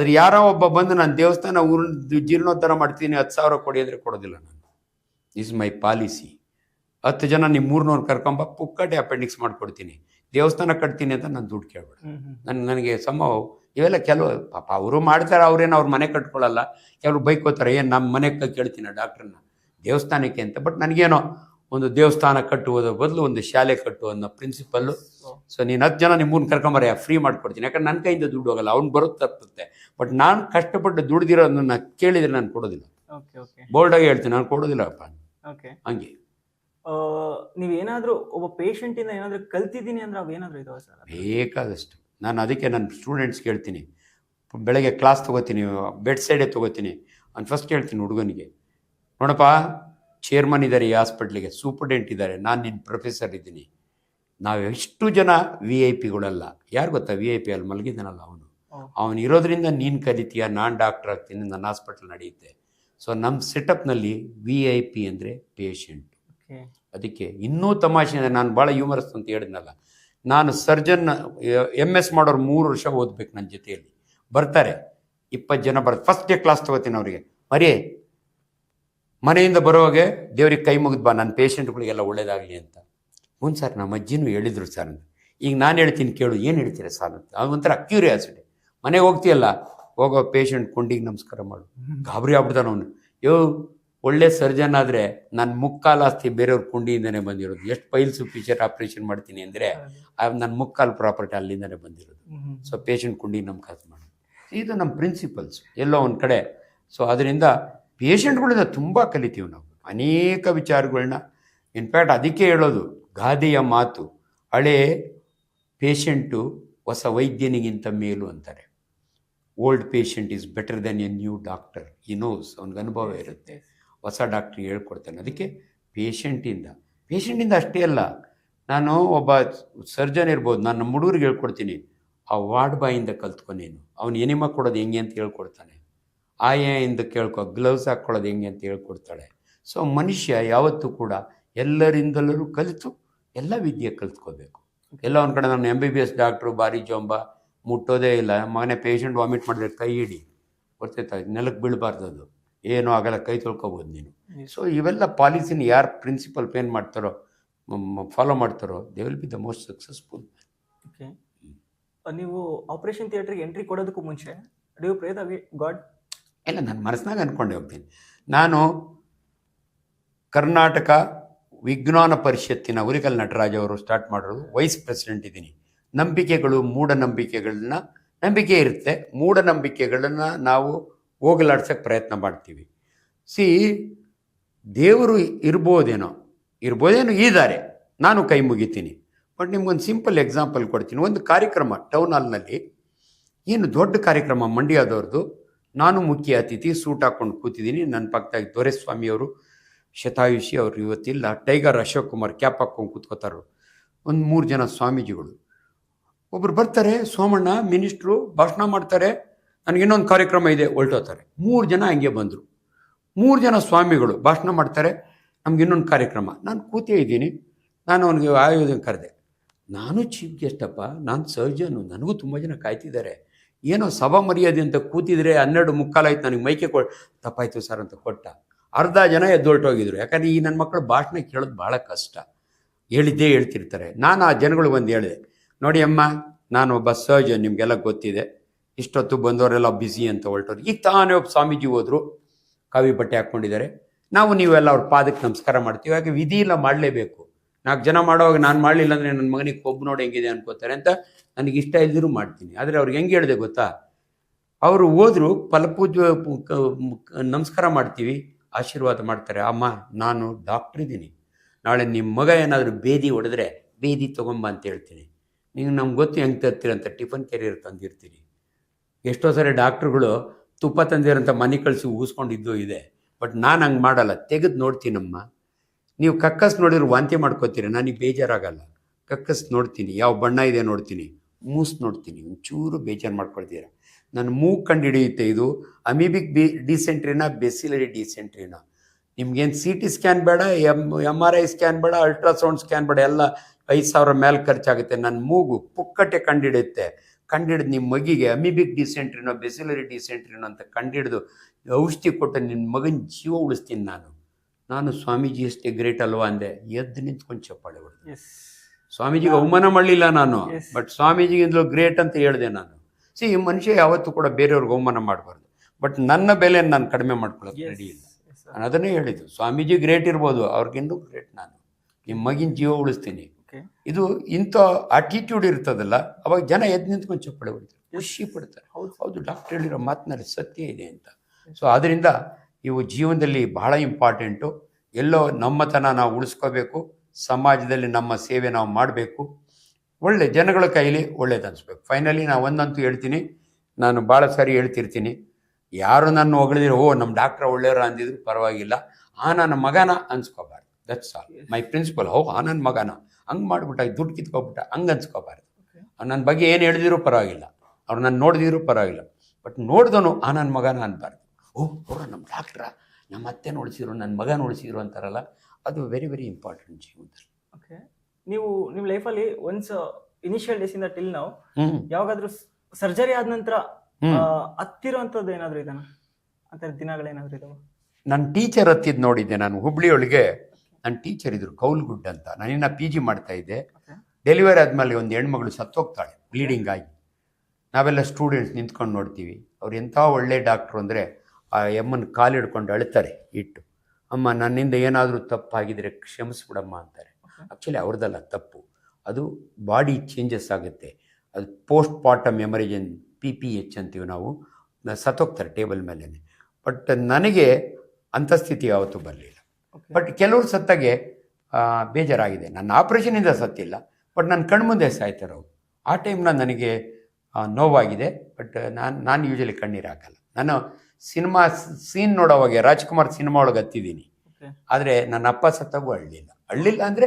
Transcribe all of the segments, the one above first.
ಆದ್ರೆ ಯಾರೋ ಒಬ್ಬ ಬಂದು ನಾನು ದೇವಸ್ಥಾನ ಊರಿನ ಜೀರ್ಣೋದ್ಧಾರ ಮಾಡ್ತೀನಿ ಹತ್ತು ಸಾವಿರ ಕೊಡಿ ಅಂದರೆ ಕೊಡೋದಿಲ್ಲ ನಾನು. ಇಸ್ ಮೈ ಪಾಲಿಸಿ ಹತ್ತು ಜನ ನಿಮ್ಮ ಮೂರ್ನವ್ರು ಕರ್ಕೊಂಬ ಪುಕ್ಕಟೆ ಅಪೆಂಡಿಕ್ಸ್ ಮಾಡ್ಕೊಡ್ತೀನಿ. ದೇವಸ್ಥಾನ ಕಟ್ತೀನಿ ಅಂತ ನಾನು ದುಡ್ಡು ಕೇಳ್ಬೇಡ. ನನ್ ನನಗೆ ಸಮ ಇವೆಲ್ಲ ಕೆಲವು ಪಾಪ ಅವರು ಮಾಡ್ತಾರೆ ಅವ್ರೇನು ಅವ್ರ ಮನೆ ಕಟ್ಕೊಳ್ಳಲ್ಲ ಕೆಲವ್ರು ಬೈಕ್ ಹೋಗ್ತಾರೆ ಏನು ನಮ್ಮ ಮನೆ ಕೇಳ್ತೀನಿ ಡಾಕ್ಟ್ರನ್ನ ದೇವಸ್ಥಾನಕ್ಕೆ ಅಂತ ಬಟ್ ನನಗೇನೋ ಒಂದು ದೇವಸ್ಥಾನ ಕಟ್ಟುವುದರ ಬದಲು ಒಂದು ಶಾಲೆ ಕಟ್ಟು ಅನ್ನೋ ಪ್ರಿನ್ಸಿಪಲ್ಲು ಸೊ ನೀನು ಹತ್ತು ಜನ ನಿಮ್ಮನ್ನ ಕರ್ಕೊಂಬರ ಫ್ರೀ ಮಾಡ್ಕೊಡ್ತೀನಿ. ಯಾಕಂದ್ರೆ ನನ್ನ ಕೈಯಿಂದ ದುಡ್ಡು ಹೋಗಲ್ಲ ಅವ್ನು ಬರೋದು ತಪ್ಪುತ್ತೆ. ಬಟ್ ನಾನು ಕಷ್ಟಪಟ್ಟು ದುಡ್ದಿರೋದನ್ನ ಕೇಳಿದರೆ ನಾನು ಕೊಡೋದಿಲ್ಲ. ಬೋಲ್ಡಾಗಿ ಹೇಳ್ತೀನಿ ನಾನು ಕೊಡೋದಿಲ್ಲಪ್ಪ. ಓಕೆ ಹಂಗೆ. ಏನಾದರೂ ಒಬ್ಬ ಪೇಷಂಟ್ ಏನಾದರೂ ಕಲ್ತಿದ್ದೀನಿ ಅಂದ್ರೆ ಏನಾದರೂ ಇದಾವೆ ಸರ್? ಬೇಕಾದಷ್ಟು. ನಾನು ಅದಕ್ಕೆ ನನ್ನ ಸ್ಟೂಡೆಂಟ್ಸ್ ಹೇಳ್ತೀನಿ ಬೆಳಗ್ಗೆ ಕ್ಲಾಸ್ ತೊಗೋತೀನಿ ಬೆಡ್ ಸೈಡೇ ತೊಗೋತೀನಿ. ನಾನು ಫಸ್ಟ್ ಹೇಳ್ತೀನಿ ಹುಡುಗನಿಗೆ ನೋಡಪ್ಪ ಚೇರ್ಮನ್ ಇದ್ದಾರೆ ಈ ಹಾಸ್ಪಿಟ್ಲಿಗೆ ಸೂಪರ್ಡೆಂಟ್ ಇದ್ದಾರೆ ನಾನು ನಿನ್ನ ಪ್ರೊಫೆಸರ್ ಇದ್ದೀನಿ. ನಾವು ಎಷ್ಟು ಜನ ವಿ ಐ ಪಿಗಳಲ್ಲ ಯಾರು ಗೊತ್ತಾ ವಿ ಐ ಪಿ ಅಲ್ಲಿ ಮಲಗಿದ್ದಾನಲ್ಲ ಅವನು. ಅವನು ಇರೋದ್ರಿಂದ ನೀನು ಕಲಿತೀಯ ನಾನು ಡಾಕ್ಟರ್ ಆಗ್ತೀನಿ ನನ್ನ ಹಾಸ್ಪಿಟ್ಲ್ ನಡೆಯುತ್ತೆ. ಸೊ ನಮ್ಮ ಸೆಟಪ್ನಲ್ಲಿ ವಿ ಐ ಪಿ ಅಂದರೆ ಪೇಷಂಟ್ ಓಕೆ. ಅದಕ್ಕೆ ಇನ್ನೂ ತಮಾಷೆ ಅಂದರೆ ನಾನು ಭಾಳ ಹ್ಯೂಮರಸ್ ಅಂತ ಹೇಳಿದ್ನಲ್ಲ. ನಾನು ಸರ್ಜನ್ ಎಂ ಎಸ್ ಮಾಡೋರು ಮೂರು ವರ್ಷ ಓದ್ಬೇಕು ನನ್ನ ಜೊತೆಯಲ್ಲಿ. ಬರ್ತಾರೆ ಇಪ್ಪತ್ತು ಜನ ಬರ್ತಾರೆ. ಫಸ್ಟ್ ಡೇ ಕ್ಲಾಸ್ ತೊಗೋತೀನಿ ಅವರಿಗೆ. ಮರಿ ಮನೆಯಿಂದ ಬರೋವಾಗೆ ದೇವ್ರಿಗೆ ಕೈ ಮುಗಿದ್ ಬಾ ನನ್ನ ಪೇಷಂಟ್ಗಳಿಗೆಲ್ಲ ಒಳ್ಳೇದಾಗಲಿ ಅಂತ. ಹ್ಞೂ ಸರ್ ನಮ್ಮ ಅಜ್ಜಿನೂ ಹೇಳಿದ್ರು ಸರ್ ಈಗ ನಾನು ಹೇಳ್ತೀನಿ ಕೇಳು, ಏನು ಹೇಳ್ತೀರ ಸರ್ ಅಂತ. ಅದು ಒಂಥರ ಕ್ಯೂರಿಯಾಸಿಟಿ. ಮನೆಗೆ ಹೋಗ್ತೀಯಲ್ಲ, ಹೋಗೋ ಪೇಷಂಟ್ ಕುಂಡಿಗೆ ನಮಸ್ಕಾರ ಮಾಡು. ಗಾಬರಿ ಆಗ್ಬಿಡ್ತಾನೆ ಅವನು. ಯೋ, ಒಳ್ಳೆ ಸರ್ಜನ್ ಆದರೆ ನನ್ನ ಮುಕ್ಕಾಲು ಆಸ್ತಿ ಬೇರೆಯವ್ರ ಕುಂಡಿಯಿಂದನೇ ಬಂದಿರೋದು. ಎಷ್ಟು ಪೈಲ್ಸು ಫೀಚರ್ ಆಪ್ರೇಷನ್ ಮಾಡ್ತೀನಿ ಅಂದರೆ ನನ್ನ ಮುಕ್ಕಾಲು ಪ್ರಾಪರ್ಟಿ ಅಲ್ಲಿಂದನೇ ಬಂದಿರೋದು. ಸೊ, ಪೇಷಂಟ್ ಕುಂಡಿಗೆ ನಮ್ಮ ಕಾಸು ಮಾಡಿ. ಇದು ನಮ್ಮ ಪ್ರಿನ್ಸಿಪಲ್ಸ್. ಎಲ್ಲೋ ಒಂದು ಕಡೆ. ಸೊ, ಅದರಿಂದ ಪೇಷಂಟ್ಗಳಿಂದ ತುಂಬ ಕಲಿತೀವಿ ನಾವು. ಅನೇಕ ವಿಚಾರಗಳನ್ನ ಇನ್ಫ್ಯಾಕ್ಟ್ ಅದಕ್ಕೆ ಹೇಳೋದು ಗಾದೆಯ ಮಾತು ಹಳೆ ಪೇಷಂಟು ಹೊಸ ವೈದ್ಯನಿಗಿಂತ ಮೇಲು ಅಂತಾರೆ. Old patient is better than a new doctor he knows ಅವ್ನಿಗೆ ಅನುಭವ ಇರುತ್ತೆ. ಹೊಸ ಡಾಕ್ಟ್ರಿಗೆ ಹೇಳ್ಕೊಡ್ತಾನೆ. ಅದಕ್ಕೆ ಪೇಷಂಟಿಂದ ಪೇಷಂಟಿಂದ ಅಷ್ಟೇ ಅಲ್ಲ. ನಾನು ಒಬ್ಬ ಸರ್ಜನ್ ಇರ್ಬೋದು. ನಾನು ನಮ್ಮ ಹುಡುಗರಿಗೆ ಹೇಳ್ಕೊಡ್ತೀನಿ. ಆ ವಾರ್ಡ್ ಬಾಯಿಂದ ಕಲ್ತ್ಕೊ ನೀನು. ಅವ್ನು ಎನಿಮ ಕೊಡೋದು ಹೆಂಗೆ ಅಂತ ಹೇಳ್ಕೊಡ್ತಾನೆ. ಆಯಿಂದ ಕೇಳ್ಕೊ ಗ್ಲೌಸ್ ಹಾಕ್ಕೊಳ್ಳೋದು ಹೆಂಗೆ ಅಂತ ಹೇಳ್ಕೊಡ್ತಾಳೆ. ಸೊ ಮನುಷ್ಯ ಯಾವತ್ತೂ ಕೂಡ ಎಲ್ಲರಿಂದಲೂ ಕಲಿತು ಎಲ್ಲ ವಿದ್ಯೆ ಕಲ್ತ್ಕೋಬೇಕು. ಎಲ್ಲ ಒಂದು ಕಡೆ ನಾನು M B B S doctor ಬಾರಿ ಜೊಂಬ ಮುಟ್ಟೋದೇ ಇಲ್ಲ. ಮಗನೆ ಪೇಷಂಟ್ ವಾಮಿಟ್ ಮಾಡಿದ್ರೆ ಕೈ ಹಿಡಿ. ಗೊತ್ತೈತಾ ನೆಲಕ್ಕೆ ಬೀಳಬಾರ್ದು ಅದು. ಏನೂ ಆಗಲ್ಲ ಕೈ ತೊಳ್ಕೊಬೋದು ನೀನು. ಸೊ ಇವೆಲ್ಲ ಪಾಲಿಸಿನ ಯಾರು ಪ್ರಿನ್ಸಿಪಲ್ ಪೇನ್ ಮಾಡ್ತಾರೋ ಫಾಲೋ ಮಾಡ್ತಾರೋ they will be the most successful okay ನೀವು ಆಪರೇಷನ್ ಥಿಯೇಟ್ರಿಗೆ ಎಂಟ್ರಿ ಕೊಡೋದಕ್ಕೂ ಮುಂಚೆ ಡ್ಯೂ ಪ್ರೇ ದ ಗಾಡ್ ಇಲ್ಲ, ನಾನು ಮನಸ್ಸಿನಾಗ ಅಂದ್ಕೊಂಡೆ ಹೋಗ್ತೀನಿ. ನಾನು ಕರ್ನಾಟಕ ವಿಜ್ಞಾನ ಪರಿಷತ್ತಿನ ಉರಿಕಲ್ ನಟರಾಜ್ ಅವರು ಸ್ಟಾರ್ಟ್ ಮಾಡಿರೋದು ವೈಸ್ ಪ್ರೆಸಿಡೆಂಟ್ ಇದ್ದೀನಿ. ನಂಬಿಕೆಗಳು, ಮೂಢನಂಬಿಕೆಗಳನ್ನ, ನಂಬಿಕೆ ಇರುತ್ತೆ. ಮೂಢನಂಬಿಕೆಗಳನ್ನು ನಾವು ಹೋಗಲಾಡ್ಸೋಕ್ಕೆ ಪ್ರಯತ್ನ ಮಾಡ್ತೀವಿ. ಸಿ ದೇವರು ಇರ್ಬೋದೇನೋ ಇರ್ಬೋದೇನೋ ಇದ್ದಾರೆ. ನಾನು ಕೈ ಮುಗಿತೀನಿ. ಬಟ್ ನಿಮ್ಗೊಂದು ಸಿಂಪಲ್ ಎಕ್ಸಾಂಪಲ್ ಕೊಡ್ತೀನಿ. ಒಂದು ಕಾರ್ಯಕ್ರಮ ಟೌನ್ ಹಾಲ್ನಲ್ಲಿ ಏನು ದೊಡ್ಡ ಕಾರ್ಯಕ್ರಮ ಮಂಡ್ಯದವ್ರದ್ದು ನಾನು ಮುಖ್ಯ ಅತಿಥಿ, ಸೂಟ್ ಹಾಕ್ಕೊಂಡು ಕೂತಿದ್ದೀನಿ. ನನ್ನ ಪಕ್ಕದಾಗಿ ದೊರೆಸ್ವಾಮಿಯವರು ಶತಾಯುಷಿ ಅವರು ಇವತ್ತಿಲ್ಲ. ಟೈಗರ್ ಅಶೋಕ್ ಕುಮಾರ್ ಕ್ಯಾಪ್ ಹಾಕ್ಕೊಂಡು ಕೂತ್ಕೋತಾರು ಒಂದು ಮೂರು ಜನ ಸ್ವಾಮೀಜಿಗಳು. ಒಬ್ರು ಬರ್ತಾರೆ, ಸೋಮಣ್ಣ, ಮಿನಿಸ್ಟ್ರು ಭಾಷಣ ಮಾಡ್ತಾರೆ. ನನಗೆ ಇನ್ನೊಂದು ಕಾರ್ಯಕ್ರಮ ಇದೆ, ಹೊಲ್ಟೋತಾರೆ. ಮೂರು ಜನ ಹಂಗೆ ಬಂದರು. ಮೂರು ಜನ ಸ್ವಾಮಿಗಳು ಭಾಷಣ ಮಾಡ್ತಾರೆ. ನಮ್ಗೆ ಇನ್ನೊಂದು ಕಾರ್ಯಕ್ರಮ. ನಾನು ಕೂತೇ ಇದ್ದೀನಿ. ನಾನು ಅವನಿಗೆ ಆಯೋಜನೆ ಕರೆದೆ. ನಾನು ಚೀಫ್ ಗೆಸ್ಟಪ್ಪ ನಾನು ಸರ್ಜನು ನನಗೂ ತುಂಬ ಜನ ಕಾಯ್ತಿದ್ದಾರೆ. ಏನೋ ಸಭಾ ಮರ್ಯಾದೆ ಅಂತ ಕೂತಿದ್ರೆ ಹನ್ನೆರಡು ಮುಕ್ಕಾಲಾಯ್ತು ನನಗೆ ಮೈಕೆ ಕೊ ತಪ್ಪಾಯ್ತು ಸರ್ ಅಂತ ಕೊಟ್ಟ. ಅರ್ಧ ಜನ ಎದ್ದೊಳ್ಟೋಗಿದ್ರು ಯಾಕಂದರೆ ಈ ನನ್ನ ಮಕ್ಕಳು ಭಾಷಣ ಕೇಳೋದು ಭಾಳ ಕಷ್ಟ. ಹೇಳಿದ್ದೇ ಹೇಳ್ತಿರ್ತಾರೆ. ನಾನು ಆ ಜನಗಳು ಬಂದು ಹೇಳಿದೆ, ನೋಡಿ ಅಮ್ಮ, ನಾನು ಒಬ್ಬ ಸರ್ಜನ್ ನಿಮಗೆಲ್ಲ ಗೊತ್ತಿದೆ. ಇಷ್ಟೊತ್ತು ಬಂದವರೆಲ್ಲ ಬ್ಯುಸಿ ಅಂತ ಹೊರಟೋರು ಈಗ ತಾನೇ ಒಬ್ಬ ಸ್ವಾಮೀಜಿ ಹೋದರು, ಕವಿ ಬಟ್ಟೆ ಹಾಕ್ಕೊಂಡಿದ್ದಾರೆ. ನಾವು ನೀವೆಲ್ಲ ಅವ್ರ ಪಾದಕ್ಕೆ ನಮಸ್ಕಾರ ಮಾಡ್ತೀವಿ. ಹಾಗೆ ವಿಧಿ ಇಲ್ಲ ಮಾಡಲೇಬೇಕು. ನಾಲ್ಕು ಜನ ಮಾಡೋವಾಗ ನಾನು ಮಾಡಲಿಲ್ಲ ಅಂದರೆ ನನ್ನ ಮಗನಿಗೆ ಕೊಬ್ಬು ನೋಡಿ ಹೆಂಗಿದೆ ಅನ್ಕೋತಾರೆ ಅಂತ ನನಗೆ ಇಷ್ಟ ಇಲ್ದಿರೂ ಮಾಡ್ತೀನಿ. ಆದರೆ ಅವ್ರಿಗೆ ಹೆಂಗೆ ಹೇಳಿದೆ ಗೊತ್ತಾ? ಅವರು ಹೋದ್ರು ಫಲಪೂಜ ನಮಸ್ಕಾರ ಮಾಡ್ತೀವಿ, ಆಶೀರ್ವಾದ ಮಾಡ್ತಾರೆ. ಅಮ್ಮ, ನಾನು ಡಾಕ್ಟ್ರ್ ಇದ್ದೀನಿ ನಾಳೆ ನಿಮ್ಮ ಮಗ ಏನಾದರೂ ಬೇದಿ ಹೊಡೆದ್ರೆ ಬೇದಿ ತೊಗೊಂಬ ಅಂತ ಹೇಳ್ತೀನಿ. ನೀವು ನಮ್ಗೆ ಗೊತ್ತು ಹೆಂಗೆ ತರ್ತೀರ ಅಂತ, ಟಿಫನ್ ಕೆರಿಯರ್ ತಂದಿರ್ತೀರಿ. ಎಷ್ಟೋ ಸರಿ ಡಾಕ್ಟ್ರುಗಳು ತುಪ್ಪ ತಂದಿರೋಂಥ ಮನೆ ಕಳಿಸಿ ಊಸ್ಕೊಂಡಿದ್ದು ಇದೆ. ಬಟ್ ನಾನು ಹಂಗೆ ಮಾಡಲ್ಲ. ತೆಗೆದು ನೋಡ್ತೀನಮ್ಮ. ನೀವು ಕಕ್ಕಸ್ ನೋಡಿದ್ರೆ ವಾಂತಿ ಮಾಡ್ಕೋತೀರಿ. ನನಗೆ ಬೇಜಾರಾಗಲ್ಲ. ಕಕ್ಕಸ್ ನೋಡ್ತೀನಿ. ಯಾವ ಬಣ್ಣ ಇದೆ ನೋಡ್ತೀನಿ. ಮೂಸ್ ನೋಡ್ತೀನಿ, ಒಂಚೂರು ಬೇಜಾರು ಮಾಡ್ಕೊಳ್ತೀರ. ನನ್ನ ಮೂಗು ಕಂಡು ಹಿಡಿಯುತ್ತೆ ಇದು, ಅಮೀಬಿಕ್ ಬಿ ಡಿಸೆಂಟ್ರಿನ, ಬೆಸಿಲರಿ ಡಿಸೆಂಟ್ರಿನ. ನಿಮ್ಗೇನು ಸಿ ಟಿ ಸ್ಕ್ಯಾನ್ ಬೇಡ, M M R I scan ಬೇಡ ಅಲ್ಟ್ರಾಸೌಂಡ್ ಸ್ಕ್ಯಾನ್ ಬೇಡ, ಎಲ್ಲ ಐದು ಸಾವಿರ ಮೇಲೆ ಖರ್ಚಾಗುತ್ತೆ. ನನ್ನ ಮೂಗು ಪುಕ್ಕಟ್ಟೆ ಕಂಡಿಡಿಯುತ್ತೆ ಕಂಡಿಡಿದು ನಿಮ್ಮ ಮಗಿಗೆ ಅಮಿಬಿಕ್ ಡಿಸೆಂಟ್ರಿನೋ, ಬೆಸಿಲರಿ ಡಿಸೆಂಟ್ರಿನೋ ಅಂತ ಕಂಡಿಡಿದು ಔಷಧಿ ಕೊಟ್ಟು ನಿನ್ನ ಮಗನ ಜೀವ ಉಳಿಸ್ತೀನಿ ನಾನು. ನಾನು ಸ್ವಾಮೀಜಿ ಅಷ್ಟೇ ಗ್ರೇಟ್ ಅಲ್ವಾ ಅಂದೆ. ಎದ್ದು ನಿಂತ್ಕೊಂಡು ಚಪ್ಪಾಳೆ ಹೊಡೆದು. ಸ್ವಾಮೀಜಿಗೆ ಅವಮಾನ ಮಾಡಲಿಲ್ಲ ನಾನು ಬಟ್ ಸ್ವಾಮೀಜಿಗಿಂತಲೂ ಗ್ರೇಟ್ ಅಂತ ಹೇಳಿದೆ ನಾನು. ಸಿ ಈ ಮನುಷ್ಯ ಯಾವತ್ತೂ ಕೂಡ ಬೇರೆಯವ್ರಿಗೆ ಅವಮಾನ ಮಾಡಬಾರ್ದು ಬಟ್ ನನ್ನ ಬೆಲೆ ನಾನು ಕಡಿಮೆ ಮಾಡ್ಕೊಳ್ಳೋಕೆ ರೆಡಿ ಇಲ್ಲ. ನಾನು ಅದನ್ನೇ ಹೇಳಿದ್ದು ಸ್ವಾಮೀಜಿ ಗ್ರೇಟ್ ಇರ್ಬೋದು ಅವ್ರಿಗಿಂದು ಗ್ರೇಟ್ ನಾನು. ನಿಮ್ಮ ಮಗಿನ ಜೀವ ಉಳಿಸ್ತೀನಿ. ಇದು ಇಂಥ ಆಟಿಟ್ಯೂಡ್ ಇರ್ತದಲ್ಲ ಅವಾಗ ಜನ ಎದ್ದು ನಿಂತ್ಕೊಂಡು ಚಪ್ಪಳೆ ಹೊಡಿತಾರೆ ಖುಷಿ ಪಡ್ತಾರೆ. ಹೌದು. ಹೌದು ಡಾಕ್ಟರ್ ಹೇಳಿರೋ ಮಾತಿನಲ್ಲಿ ಸತ್ಯ ಇದೆ ಅಂತ. ಸೊ ಆದ್ದರಿಂದ ಇವು ಜೀವನದಲ್ಲಿ ಬಹಳ ಇಂಪಾರ್ಟೆಂಟು ಎಲ್ಲೋ ನಮ್ಮತನ ನಾವು ಉಳಿಸ್ಕೋಬೇಕು. ಸಮಾಜದಲ್ಲಿ ನಮ್ಮ ಸೇವೆ ನಾವು ಮಾಡಬೇಕು. ಒಳ್ಳೆ ಜನಗಳ ಕೈಲಿ ಒಳ್ಳೇದು ಅನಿಸ್ಬೇಕು. ಫೈನಲಿ ನಾನು ಒಂದಂತೂ ಹೇಳ್ತೀನಿ. ನಾನು ಭಾಳ ಸಾರಿ ಹೇಳ್ತಿರ್ತೀನಿ. ಯಾರು ನನ್ನ ಹೊಗಳಿದ್ರೆ ಓ ನಮ್ಮ ಡಾಕ್ಟ್ರ್ ಒಳ್ಳೆಯವರು ಅಂದಿದ್ರು ಪರವಾಗಿಲ್ಲ. ಆ ನನ್ನ ಮಗನ ಅನ್ಸ್ಕೋಬಾರ್ದು. ದಟ್ಸ್ ಆಲ್ ಮೈ ಪ್ರಿನ್ಸಿಪಲ್ ಹೋ ಆ ನನ್ನ ಮಗನ. ಹಂಗೆ ಮಾಡ್ಬಿಟ್ಟ ದುಡ್ಡು ಕಿತ್ಕೊಬಿಟ್ಟ ಹಂಗೆ ಅನ್ಸ್ಕೋಬಾರ್ದು. ನನ್ನ ಬಗ್ಗೆ ಏನು ಹೇಳಿದ್ರು ಪರವಾಗಿಲ್ಲ. ಅವ್ರು ನಾನು ನೋಡಿದಿರೂ ಪರವಾಗಿಲ್ಲ. ಬಟ್ ನೋಡಿದನು ಆ ನನ್ನ ಮಗನ ಅನ್ಬಾರ್ದು. ಓ ಅವ್ರ ನಮ್ಮ ಡಾಕ್ಟ್ರ ನಮ್ಮ ಅತ್ತೆ ನೋಡಿಸಿದ್ರು ನನ್ನ ಮಗ ನೋಡಿಸಿದ್ರು ಅಂತಾರಲ್ಲ ಅದು ವೆರಿ ವೆರಿ ಇಂಪಾರ್ಟೆಂಟ್ ಜೀವನದಲ್ಲಿ. ಓಕೆ ನೀವು ನಿಮ್ಮ ಲೈಫಲ್ಲಿ ಒನ್ಸ್ ಇನಿಷಿಯಲ್ ಡೇಸ್ ಇಂದ ಟಿಲ್ ನಾವು ಯಾವಾಗಾದರೂ ಸರ್ಜರಿ ಆದ ನಂತರ ಹತ್ತಿರುವಂಥದ್ದು ಏನಾದರೂ ಇದನ್ನು ಇದನ್ನ ಅಂತ ದಿನಗಳೇನಾದ್ರು ಇದಾವೆ? ನನ್ನ ಟೀಚರ್ ಹತ್ತಿದ್ ನೋಡಿದ್ದೆ ನಾನು ಹುಬ್ಳಿಯೊಳಗೆ. ನನ್ನ ಟೀಚರ್ ಇದ್ರು ಕೌಲ್ಗುಡ್ ಅಂತ. ನಾನಿನ್ನ ಪಿ ಜಿ ಮಾಡ್ತಾ ಇದ್ದೆ. ಡೆಲಿವರಿ ಆದಮೇಲೆ ಒಂದು ಹೆಣ್ಮಗಳು ಸತ್ತೋಗ್ತಾಳೆ ಬ್ಲೀಡಿಂಗ್ ಆಗಿ. ನಾವೆಲ್ಲ ಸ್ಟೂಡೆಂಟ್ಸ್ ನಿಂತ್ಕೊಂಡು ನೋಡ್ತೀವಿ. ಅವ್ರು ಎಂಥ ಒಳ್ಳೆ ಡಾಕ್ಟ್ರು ಅಂದರೆ ಆ ಎಮ್ಮನ ಕಾಲು ಹಿಡ್ಕೊಂಡು ಅಳ್ತಾರೆ ಇಟ್ಟು ಅಮ್ಮ ನನ್ನಿಂದ ಏನಾದರೂ ತಪ್ಪಾಗಿದ್ದರೆ ಕ್ಷಮಿಸ್ಬಿಡಮ್ಮ ಅಂತಾರೆ. ಆ್ಯಕ್ಚುಲಿ ಅವ್ರದ್ದಲ್ಲ ತಪ್ಪು. ಅದು ಬಾಡಿ ಚೇಂಜಸ್ ಆಗುತ್ತೆ. ಅದು postpartum emergency P P H ಅಂತೀವಿ ನಾವು. ಸತ್ತೋಗ್ತಾರೆ ಟೇಬಲ್ ಮೇಲೇ ಬಟ್ ನನಗೆ ಅಂಥ ಸ್ಥಿತಿ ಯಾವತ್ತೂ ಬರಲಿಲ್ಲ. ಬಟ್ ಕೆಲವರು ಸತ್ತಾಗೆ ಬೇಜಾರಾಗಿದೆ. ನನ್ನ ಆಪ್ರೇಷನಿಂದ ಸತ್ತಿಲ್ಲ. ಬಟ್ ನನ್ನ ಕಣ್ಮುಂದೆ ಸಾಯ್ತಾರೆ ಅವರು. ಆ ಟೈಮ್ನ ನನಗೆ ನೋವಾಗಿದೆ. ಬಟ್ ನಾನು ನಾನು ಯೂಶಲಿ ಕಣ್ಣೀರು ಹಾಕಲ್ಲ. ನಾನು ಸಿನಿಮಾ ಸೀನ್ ನೋಡೋವಾಗೆ ರಾಜ್ಕುಮಾರ್ ಸಿನಿಮಾ ಒಳಗೆ ಹತ್ತಿದ್ದೀನಿ ಆದರೆ ನನ್ನ ಅಪ್ಪ ಸತ್ತಾಗೂ ಅಳ್ಳಿಲ್ಲ. ಅಳ್ಳಿಲ್ಲ ಅಂದರೆ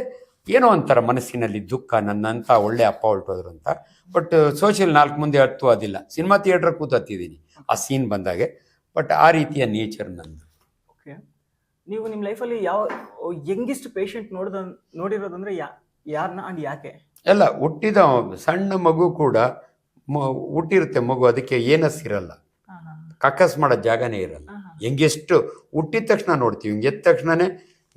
ಏನೋ ಒಂಥರ ಮನಸ್ಸಿನಲ್ಲಿ ದುಃಖ ನನ್ನಂಥ ಒಳ್ಳೆ ಅಪ್ಪ ಹೊರಟೋದ್ರು ಅಂತ. ಬಟ್ ಸೋಷಿಯಲ್ ನಾಲ್ಕು ಮುಂದೆ ಹತ್ತು ಅದಿಲ್ಲ. ಸಿನಿಮಾ ಥಿಯೇಟ್ರ್ ಕೂತು ಹತ್ತಿದ್ದೀನಿ ಆ ಸೀನ್ ಬಂದಾಗೆ. ಬಟ್ ಆ ರೀತಿಯ ನೇಚರ್ ನಂದು. ಓಕೆ. ನೀವು ನಿಮ್ಮ ಲೈಫಲ್ಲಿ ಯಾವ ಯಂಗೆಸ್ಟ್ ಪೇಷಂಟ್ ನೋಡಿದ ನೋಡಿರೋದಂದ್ರೆ ಯಾ ಯಾರನ್ನ ಅಂಡ್ ಯಾಕೆ? ಎಲ್ಲ ಹುಟ್ಟಿದ ಸಣ್ಣ ಮಗು ಕೂಡ ಹುಟ್ಟಿರುತ್ತೆ ಮಗು ಅದಕ್ಕೆ ಏನಸ್ ಇರಲ್ಲ ಕಕ್ಕಸ್ ಮಾಡೋ ಜಾಗನೇ ಇರಲ್ಲ. ಹೆಂಗೆಷ್ಟು ಹುಟ್ಟಿದ ತಕ್ಷಣ ನೋಡ್ತೀವಿ. ಹಿಂಗೆ ಎದ್ದ ತಕ್ಷಣನೇ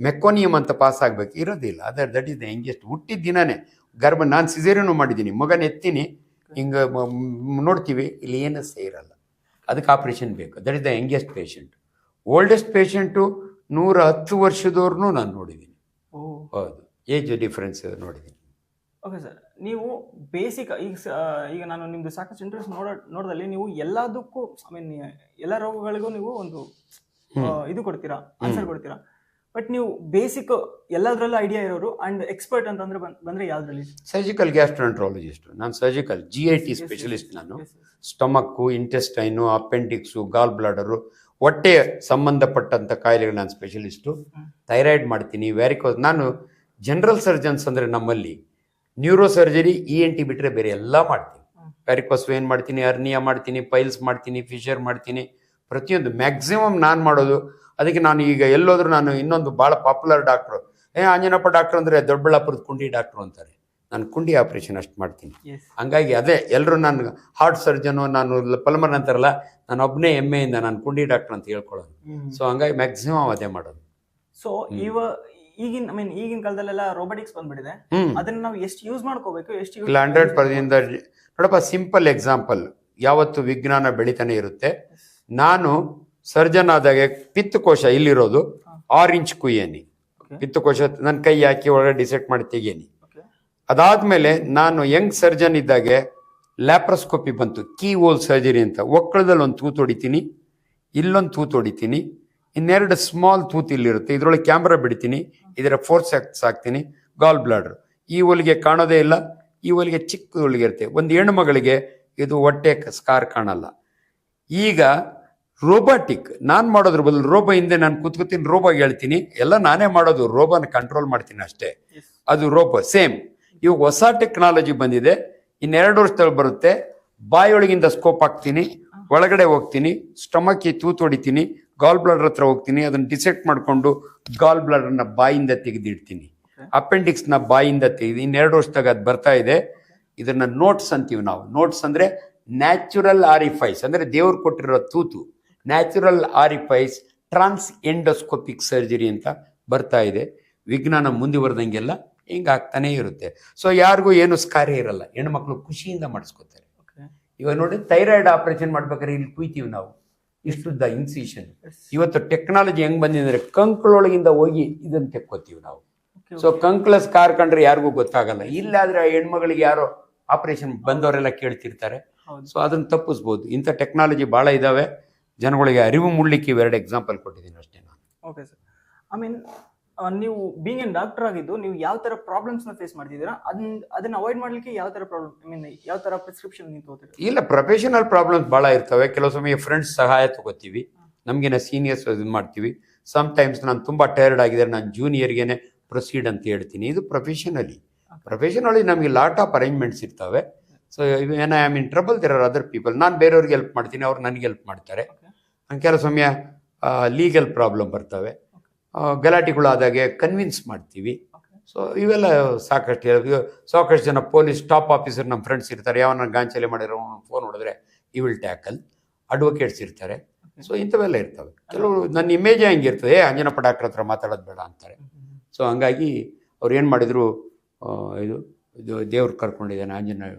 ಮೆಕ್ಕೋನಿಯಂ ಅಂತ ಪಾಸ್ ಆಗ್ಬೇಕು. ಇರೋದಿಲ್ಲ. ಅದರ್ ದಟ್ ಇಸ್ ದ ಹೆಂಗೆಸ್ಟ್ ಹುಟ್ಟಿದ ದಿನನೇ. ಗರ್ಭ ನಾನು ಸಿಸೇರಿಯನು ಮಾಡಿದ್ದೀನಿ. ಮಗನ ಎತ್ತೀನಿ. ಹಿಂಗೆ ನೋಡ್ತೀವಿ. ಇಲ್ಲಿ ಏನಸ್ಸೇ ಇರಲ್ಲ. ಅದಕ್ಕೆ ಆಪ್ರೇಷನ್ ಬೇಕು. That is the youngest patient oldest patient ನೂರ ಹತ್ತು ವರ್ಷದವ್ರನ್ನೂ ನಾನು ನೋಡಿದ್ದೀನಿ. ಹೌದು. ಏಜ್ ಡಿಫ್ರೆನ್ಸ್ ನೋಡಿದ್ದೀನಿ. ಓಕೆ ಸರ್ ನೀವು ಬೇಸಿಕ್ ಈಗ ಈಗ ನಾನು ನಿಮ್ದು ಸಾಕಷ್ಟು ಇಂಟ್ರೆಸ್ಟ್ ನೋಡ ನೋಡಿದಲ್ಲಿ ನೀವು ಎಲ್ಲದಕ್ಕೂ ಐ ಮೀನ್ ಎಲ್ಲ ರೋಗಗಳಿಗೂ ನೀವು ಒಂದು ಇದು ಕೊಡ್ತೀರಾ ಆನ್ಸರ್ ಕೊಡ್ತೀರಾ. ಬಟ್ ನೀವು ಬೇಸಿಕ್ ಎಲ್ಲದರಲ್ಲೂ ಐಡಿಯಾ ಇರೋರು ಅಂಡ್ ಎಕ್ಸ್ಪರ್ಟ್ ಅಂತಂದ್ರೆ ಬಂದ್ರೆ ಯಾವ್ದ್ರಲ್ಲಿ? ಸರ್ಜಿಕಲ್ ಗ್ಯಾಸ್ಟ್ರೋಂಟ್ರಾಲಜಿಸ್ಟ್ ನಾನು surgical G I T specialist ನಾನು. Stomach intestine appendix gall bladder ಹೊಟ್ಟೆ ಸಂಬಂಧಪಟ್ಟಂಥ ಕಾಯಿಲೆಗಳು ನಾನು ಸ್ಪೆಷಲಿಸ್ಟು ಥೈರಾಯ್ಡ್ ಮಾಡ್ತೀನಿ ವ್ಯಾರಿಕೋಸ್ ನಾನು ಜನರಲ್ ಸರ್ಜನ್ಸ್ ಅಂದರೆ ನಮ್ಮಲ್ಲಿ neuro surgery E N T ಬಿಟ್ಟರೆ ಬೇರೆ ಎಲ್ಲ ಮಾಡ್ತೀನಿ. ಪ್ಯಾರಿಕ್ವಸ್ವ ಏನು ವೇನ್ ಮಾಡ್ತೀನಿ ಅರ್ನಿಯಾ ಮಾಡ್ತೀನಿ ಪೈಲ್ಸ್ ಮಾಡ್ತೀನಿ ಫಿಶರ್ ಮಾಡ್ತೀನಿ. ಪ್ರತಿಯೊಂದು ಮ್ಯಾಕ್ಸಿಮಮ್ ನಾನು ಮಾಡೋದು. ಅದಕ್ಕೆ ನಾನು ಈಗ ಎಲ್ಲೋದ್ರೂ ನಾನು ಇನ್ನೊಂದು ಭಾಳ ಪಾಪ್ಯುಲರ್ ಡಾಕ್ಟ್ರು ಏ ಆಂಜನಪ್ಪ ಡಾಕ್ಟರ್ ಅಂದರೆ ದೊಡ್ಡಬಳ್ಳಾಪುರದ ಕುಂಡಿ ಡಾಕ್ಟ್ರು ಅಂತಾರೆ. ನಾನು ಕುಂಡಿ ಆಪ್ರೇಷನ್ ಅಷ್ಟು ಮಾಡ್ತೀನಿ. ಹಂಗಾಗಿ ಅದೇ ಎಲ್ಲರೂ ನಾನು ಹಾರ್ಟ್ ಸರ್ಜನು ನಾನು ಪಲ್ಮರ್ ಅಂತಾರಲ್ಲ ನಾನು ಒಬ್ಬನೇ ಹೆಮ್ಮೆಯಿಂದ ನಾನು ಕುಂಡಿ ಡಾಕ್ಟರ್ ಅಂತ ಹೇಳ್ಕೊಳ್ಳೋದು. ಸೊ ಹಂಗಾಗಿ ಮ್ಯಾಕ್ಸಿಮಮ್ ಅದೇ ಮಾಡೋದು. ಸೊ ಇವ ಈಗಿನ ಐ ಮೀನ್ ಈಗಿನ ಕಾಲದಲ್ಲೆಲ್ಲ ರೋಬೋಟಿಕ್ಸ್ ಬಂದ್ಬಿಟ್ಟಿದೆ. ಅದನ್ನ ನಾವು ಎಷ್ಟು ಯೂಸ್ ಮಾಡ್ಕೋಬೇಕು ಎಷ್ಟು ಇಲ್ಲ ಹಂಡ್ರೆಡ್ ಪರ್ಸೆಂಟ್ ನೋಡಪ್ಪ ಸಿಂಪಲ್ ಎಕ್ಸಾಂಪಲ್ ಯಾವತ್ತು ವಿಜ್ಞಾನ ಬೆಳಿತಾನೆ ಇರುತ್ತೆ. ನಾನು ಸರ್ಜನ್ ಆದಾಗ ಪಿತ್ತಕೋಶ ಇಲ್ಲಿರೋದು ಆರೆಂಜ್ ಇಂಚ್ ಕುಯ್ಯನಿ. ಪಿತ್ತಕೋಶ ನನ್ನ ಕೈ ಹಾಕಿ ಒಳಗಡೆ ಡಿಸೆಕ್ಟ್ ಮಾಡಿ ತೆಗೇನಿ ಅದಾದ್ಮೇಲೆ ನಾನು ಯಂಗ್ ಸರ್ಜನ್ ಇದ್ದಾಗೆ ಲ್ಯಾಪ್ರೋಸ್ಕೋಪಿ ಬಂತು. ಕೀ ಹೋಲ್ ಸರ್ಜರಿ ಅಂತ. ಒಕ್ಕಳದಲ್ಲಿ ಒಂದು ತೂತು ಹೊಡಿತೀನಿ ಇಲ್ಲೊಂದು ತೂತು ಹೊಡಿತೀನಿ ಇನ್ನೆರಡು ಸ್ಮಾಲ್ ತೂತ್ ಇಲ್ಲಿರುತ್ತೆ. ಇದರೊಳಗೆ ಕ್ಯಾಮ್ರಾ ಬಿಡ್ತೀನಿ. ಇದರ ಫೋರ್ಸ್ ಹಾಕ್ತೀನಿ. ಗಾಲ್ ಬ್ಲಾಡರ್ ಈ ಹೊಲಿಗೆ ಕಾಣೋದೇ ಇಲ್ಲ. ಈ ಹೊಲಿಗೆ ಚಿಕ್ಕ ಹೊಲಿಗೆ ಇರುತ್ತೆ. ಒಂದು ಹೆಣ್ಣು ಮಗಳಿಗೆ ಇದು ಹೊಟ್ಟೆ ಸ್ಕಾರ್ ಕಾಣಲ್ಲ. ಈಗ ರೋಬೋಟಿಕ್ ನಾನು ಮಾಡೋದ್ರ ಬದಲು ರೋಬೋ ಹಿಂದೆ ನಾನು ಕೂತ್ಕೋತೀನಿ ರೋಬೋಗೆ ಹೇಳ್ತೀನಿ. ಎಲ್ಲ ನಾನೇ ಮಾಡೋದು. ರೋಬೋನ ಕಂಟ್ರೋಲ್ ಮಾಡ್ತೀನಿ ಅಷ್ಟೇ. ಅದು ರೋಬೋ. ಸೇಮ್ ಇವಾಗ ಹೊಸ ಟೆಕ್ನಾಲಜಿ ಬಂದಿದೆ. ಇನ್ನೆರಡು ವರ್ಷದಲ್ಲಿ ಬರುತ್ತೆ. ಬಾಯೊಳಗಿಂದ ಸ್ಕೋಪ್ ಹಾಕ್ತೀನಿ. ಒಳಗಡೆ ಹೋಗ್ತೀನಿ. ಸ್ಟಮಕ್ ತೂತು ಹೊಡಿತೀನಿ. ಗಾಲ್ ಬ್ಲಡರ್ ಹತ್ರ ಹೋಗ್ತೀನಿ ಅದನ್ನ ಡಿಸೆಕ್ಟ್ ಮಾಡಿಕೊಂಡು ಗಾಲ್ ಬ್ಲಾಡರ್ನ ಬಾಯಿಂದ ತೆಗೆದಿಡ್ತೀನಿ. ಅಪೆಂಡಿಕ್ಸ್ನ ಬಾಯಿಂದ ತೆಗೆದು ಇನ್ನೆರಡು ವರ್ಷದಾಗ ಅದು ಬರ್ತಾ ಇದೆ. ಇದನ್ನ ನೋಟ್ಸ್ ಅಂತೀವಿ ನಾವು. ನೋಟ್ಸ್ ಅಂದರೆ ನ್ಯಾಚುರಲ್ ಆರಿಫೈಸ್ ಅಂದರೆ ದೇವ್ರು ಕೊಟ್ಟಿರೋ ತೂತು. Natural orifice trans endoscopic surgery ಅಂತ ಬರ್ತಾ ಇದೆ. ವಿಜ್ಞಾನ ಮುಂದುವರೆದಂಗೆಲ್ಲ ಹಿಂಗೆ ಆಗ್ತಾನೇ ಇರುತ್ತೆ. ಸೊ ಯಾರಿಗೂ ಏನು ಸ್ಕಾರ್ಯ ಇರಲ್ಲ. ಹೆಣ್ಮಕ್ಳು ಖುಷಿಯಿಂದ ಮಾಡಿಸ್ಕೋತಾರೆ. ಇವಾಗ ನೋಡಿ ಥೈರಾಯ್ಡ್ ಆಪರೇಷನ್ ಮಾಡ್ಬೇಕಾದ್ರೆ ಇಲ್ಲಿ ಕುಯ್ತೀವಿ ನಾವು. ಇಷ್ಟುದ್ದ ಇನ್ಸಿಷನ್ ಇವತ್ತು ಟೆಕ್ನಾಲಜಿ ಹೆಂಗ್ ಬಂದಿದೆ ಅಂದ್ರೆ ಕಂಕ್ಳೊಳಗಿಂದ ಹೋಗಿ ಇದನ್ನ ತೆಕ್ಕೋತೀವಿ ನಾವು. ಸೊ ಕಂಕ್ಳ ಸ್ಕಾರ್ ಕಂಡ್ರೆ ಯಾರಿಗೂ ಗೊತ್ತಾಗಲ್ಲ. ಇಲ್ಲಾದ್ರೆ ಆ ಹೆಣ್ಮಗಳಿಗೆ ಯಾರೋ ಆಪರೇಷನ್ ಬಂದವರೆಲ್ಲ ಕೇಳ್ತಿರ್ತಾರೆ. ಸೊ ಅದನ್ನ ತಪ್ಪಿಸ್ಬೋದು. ಇಂಥ ಟೆಕ್ನಾಲಜಿ ಭಾಳ ಇದಾವೆ. ಜನಗಳಿಗೆ ಅರಿವು ಮೂಡ್ಲಿಕ್ಕೆ ಇವೆರಡು ಎಕ್ಸಾಂಪಲ್ ಕೊಟ್ಟಿದ್ದೀನಿ ಅಷ್ಟೇ ನಾನು. ಓಕೆ ಸರ್ ಐ ಮೀನ್ ನೀವು ಬೀಂಗ್ ಎನ್ ಡಾಕ್ಟರ್ ಆಗಿದ್ದು ನೀವು ಯಾವ ತರ ಪ್ರಾಬ್ಲಮ್ಸ್ನ ಫೇಸ್ ಮಾಡ್ತಿದ್ದೀರಾ? ಅದನ್ನ ಅದನ್ನ ಅವಾಯ್ಡ್ ಮಾಡ್ಲಿಕ್ಕೆ ಯಾವ ತರ ಪ್ರಾಬ್ಲಮ್ ಐ ಮೀನ್ ಯಾವ ತರ ಪ್ರಿಸ್ಕ್ರಿಪ್ಷನ್ ನೀವು ತಗೋತೀರಾ? ಇಲ್ಲ ಪ್ರೊಫೆಷನಲ್ ಪ್ರಾಬ್ಲಮ್ಸ್ ಭಾಳ ಇರ್ತವೆ. ಕೆಲವು ಸಮಯ ಫ್ರೆಂಡ್ಸ್ ಸಹಾಯ ತಗೋತೀವಿ. ನಮಗಿನ ಸೀನಿಯರ್ಸ್ ಇದು ಮಾಡ್ತೀವಿ. ಸಮ್ ಟೈಮ್ಸ್ ನಾನು ತುಂಬ ಟೈರ್ಡ್ ಆಗಿದ್ದಾರೆ ನಾನು ಜೂನಿಯರ್ಗೇನೆ ಪ್ರೊಸೀಡ್ ಅಂತ ಹೇಳ್ತೀನಿ. ಇದು ಪ್ರೊಫೆಷನಲಿ ಪ್ರೊಫೆಷನಲಿ ನಮಗೆ ಲಾಟ್ ಆಫ್ ಅರೇಂಜ್ಮೆಂಟ್ಸ್ ಇರ್ತವೆ. ಸೊ ಏನ I mean trouble there are other people ನಾನು ಬೇರೆಯವ್ರಿಗೆ ಹೆಲ್ಪ್ ಮಾಡ್ತೀನಿ ಅವ್ರು ನನಗೆ ಹೆಲ್ಪ್ ಮಾಡ್ತಾರೆ. ಕೆಲವು ಸಮಯ ಲೀಗಲ್ ಪ್ರಾಬ್ಲಮ್ ಬರ್ತವೆ. ಗಲಾಟೆಗಳಾದಾಗೆ ಕನ್ವಿನ್ಸ್ ಮಾಡ್ತೀವಿ. ಸೊ ಇವೆಲ್ಲ ಸಾಕಷ್ಟು ಸಾಕಷ್ಟು ಜನ ಪೊಲೀಸ್ ಟಾಪ್ ಆಫೀಸರ್ ನಮ್ಮ ಫ್ರೆಂಡ್ಸ್ ಇರ್ತಾರೆ. ಯಾವನ ಗಾಂಚಲೆ ಮಾಡಿರೋ ಫೋನ್ ಹೊಡೆದ್ರೆ ಈ ವಿಲ್ ಟ್ಯಾಕಲ್ ಅಡ್ವೊಕೇಟ್ಸ್ ಇರ್ತಾರೆ. ಸೊ ಇಂಥವೆಲ್ಲ ಇರ್ತವೆ. ಕೆಲವು ನನ್ನ ಇಮೇಜೇ ಏ ಅಂಜನಪ್ಪ ಡಾಕ್ಟರ್ ಹತ್ರ ಮಾತಾಡೋದು ಬೇಡ ಅಂತಾರೆ. ಸೊ ಹಂಗಾಗಿ ಅವ್ರು ಏನು ಮಾಡಿದ್ರು ಇದು ಇದು ದೇವ್ರು ಕರ್ಕೊಂಡಿದ್ದಾನೆ, ಆಂಜನೇಯ,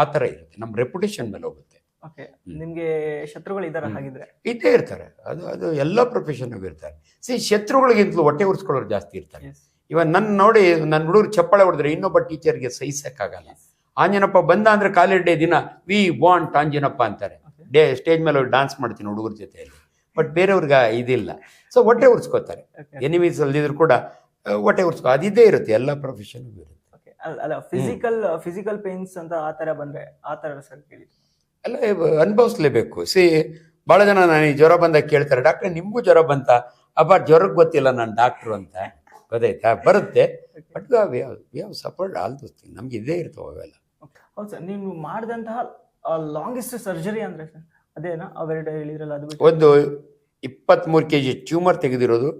ಆ ಥರ ಇರುತ್ತೆ. ನಮ್ಮ ರೆಪ್ಯುಟೇಷನ್ ಮೇಲೆ ಹೋಗುತ್ತೆ. ಓಕೆ. ನಿಮ್ಗೆ ಶತ್ರುಗಳು ಇದಾರ ಹಾಗಿದ್ರೆ? ಇದ್ದೇ ಇರ್ತಾರೆ. ಅದು ಅದು ಎಲ್ಲ ಪ್ರೊಫೆಷನ್ಗೂ ಇರ್ತಾರೆ. ಸಿ ಶತ್ರುಗಳಿಗಿಂತಲೂ ಹೊಟ್ಟೆ ಉರ್ಸ್ಕೊಳ್ಳೋರು ಜಾಸ್ತಿ ಇರ್ತಾರೆ. ಇವಾಗ ನನ್ನ ನೋಡಿ ನನ್ನ ಹುಡುಗರು ಚಪ್ಪಾಳೆ ಹೊಡೆದ್ರೆ ಇನ್ನೊಬ್ಬ ಟೀಚರ್ಗೆ ಸಹಿಸಕ್ಕಾಗಲ್ಲ ಆಂಜನಪ್ಪ ಬಂದ ಅಂದ್ರೆ ಕಾಲೇಜ್ ಡೇ ದಿನ ವಿ ವಾಂಟ್ ಆಂಜನಪ್ಪ ಅಂತಾರೆ. ಡೇ ಸ್ಟೇಜ್ ಮೇಲೆ ಡ್ಯಾನ್ಸ್ ಡಾನ್ಸ್ ಮಾಡ್ತೀನಿ ಹುಡುಗರ ಜೊತೆಯಲ್ಲಿ. ಬಟ್ ಬೇರೆಯವ್ರಿಗೆ ಇದಿಲ್ಲ. ಸೊ ಹೊಟ್ಟೆ ಉರ್ಸ್ಕೋತಾರೆ. ಎನಿಮೀಸ್ ಅಲ್ಲಿದ್ರು ಕೂಡ ಹೊಟ್ಟೆ ಉರ್ಸ್ಕೊ ಅದಿದ್ದೇ ಇರುತ್ತೆ. ಎಲ್ಲ ಪ್ರೊಫೆಷನ್ಗೂ ಇರುತ್ತೆ. ಅಲ್ಲ- ಫಿಸಿಕಲ್ ಫಿಸಿಕಲ್ ಪೇನ್ಸ್ ಅಂತ ಆ ತರ ಬಂದ್ರೆ ಆ ತರ ಸರ್ ಕೇಳಿ ಎಲ್ಲ ಅನುಭವಿಸ್ಲೇಬೇಕು. ಸಿ ಭಾಳ ಜನ ನನಗೆ ಜ್ವರ ಬಂದಾಗ ಕೇಳ್ತಾರೆ ಡಾಕ್ಟರ್ ನಿಮಗೂ ಜ್ವರ ಬಂತ? ಅಪ್ಪ ಜ್ವರಕ್ಕೆ ಗೊತ್ತಿಲ್ಲ ನಾನು ಡಾಕ್ಟ್ರು ಅಂತ. ಗೊತ್ತಾಯ್ತಾ? ಬರುತ್ತೆ. But we have support all those thing ನಮ್ಗೆ ಇದೇ ಇರ್ತವೆ ಅವೆಲ್ಲ. ಹೌದು ಸರ್ ನೀವು ಮಾಡಿದಂತಹ ಲಾಂಗೆಸ್ಟ್ ಸರ್ಜರಿ ಅಂದ್ರೆ ಸರ್ ಅದೇನಾ? ಅವೆರಡು ಹೇಳಿದ್ರಲ್ಲ ಅದು ಬಿಟ್ಟು. ಒಂದು ಇಪ್ಪತ್ತ್ಮೂರು ಕೆ ಜಿ ಟ್ಯೂಮರ್ ತೆಗೆದಿರೋದು.